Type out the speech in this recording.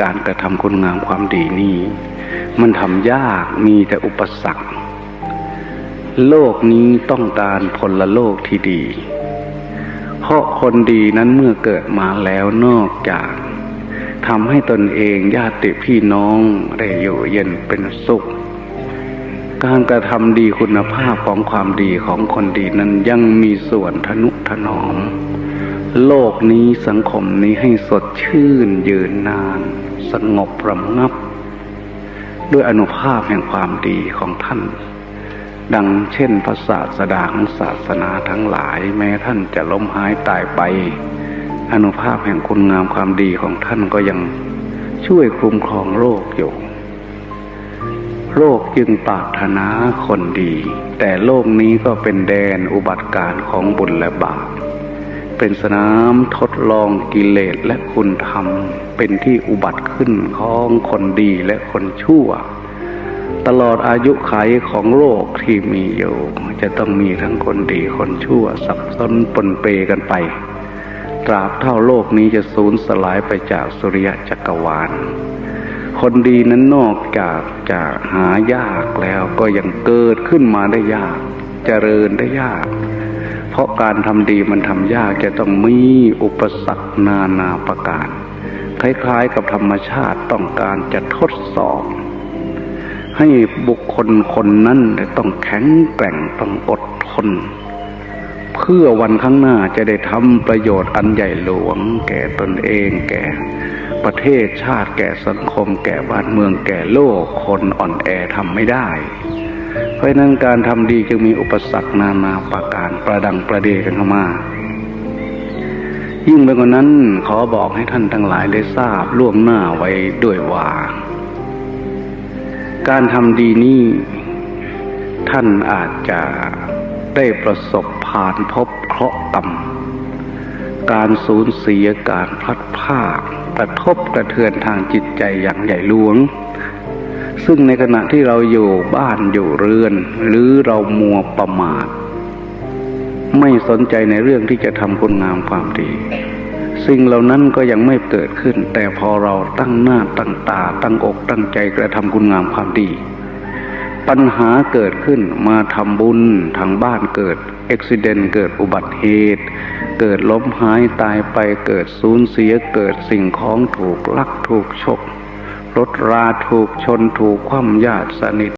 การกระทำคุณงามความดีนี้ มันทำยากมีแต่อุปสรรค โลกนี้ต้องการพลโลกที่ดี เพราะคนดีนั้นเมื่อเกิดมาแล้วนอกจากทำให้ตนเองญาติพี่น้องได้อยู่เย็นเป็นสุข การกระทำดีคุณภาพของความดีของคนดีนั้นยังมีส่วนทนุถนอม โลกนี้สังคมนี้ให้สดชื่นยืนนาน สงบระงับ ด้วยอนุภาพแห่งความดีของท่าน ดังเช่นพระศาสดาของศาสนาทั้งหลาย แม้ท่านจะล้มหายตายไป อนุภาพแห่งคุณงามความดีของท่านก็ยังช่วยคุ้มครองโลกอยู่ โลกจึงปรารถนาคนดี แต่โลกนี้ก็เป็นแดนอุบัติการของบุญและบาป เป็นสนามทดลองกิเลสและคุณธรรม เป็นที่อุบัติขึ้นของคนดีและคนชั่ว ตลอดอายุขัยของโลกที่มีอยู่ จะต้องมีทั้งคนดีคนชั่ว สับสนปนเปกันไป ตราบเท่าโลกนี้จะสูญสลายไปจากสุริยะจักรวาล คนดีนั้นนอกจากจะหายากแล้วก็ยังเกิดขึ้นมาได้ยากเจริญได้ยาก เพราะการทำดีมันทำยากจะต้องมีอุปสรรคนานาประการ คล้ายๆกับธรรมชาติต้องการจะทดสอบ ให้บุคคลคนนั้นต้องแข็งแกร่งต้องอดทน เพื่อวันข้างหน้าจะได้ทำประโยชน์อันใหญ่หลวง แก่ตนเองแก่ประเทศชาติแก่สังคม แก่บ้านเมืองแก่โลกคนอ่อนแอทำไม่ได้ ราะนั้นการทำดีจึงมีอุปสรรคนานาประการประดังประเดกันเข้ามายิ่งไปกว่านั้นขอบอกให้ท่านทั้งหลายได้ทราบล่วงหน้าไว้ด้วยว่า การทำดีนี้ท่านอาจจะได้ประสบผ่านพบเคราะห์กรรมการสูญเสียการพลัดพรากกระทบกระเทือนทางจิตใจอย่างใหญ่หลวง ซึ่งในขณะที่เราอยู่บ้านอยู่เรือน หรือเรามัวประมาท ไม่สนใจในเรื่องที่จะทำคุณงามความดี สิ่งเหล่านั้นก็ยังไม่เกิดขึ้น แต่พอเราตั้งหน้าตั้งตา ตั้งอกตั้งใจกระทำคุณงามความดี ปัญหาเกิดขึ้นมาทำบุญทางบ้านเกิดอุบิเหตุเกิดอุบัติเหตุ เกิดล้มหายตายไปเกิดสูญเสียเกิดสิ่งของถูกลักถูกฉก รถราถูกชนถูกคว่ำญาติสนิท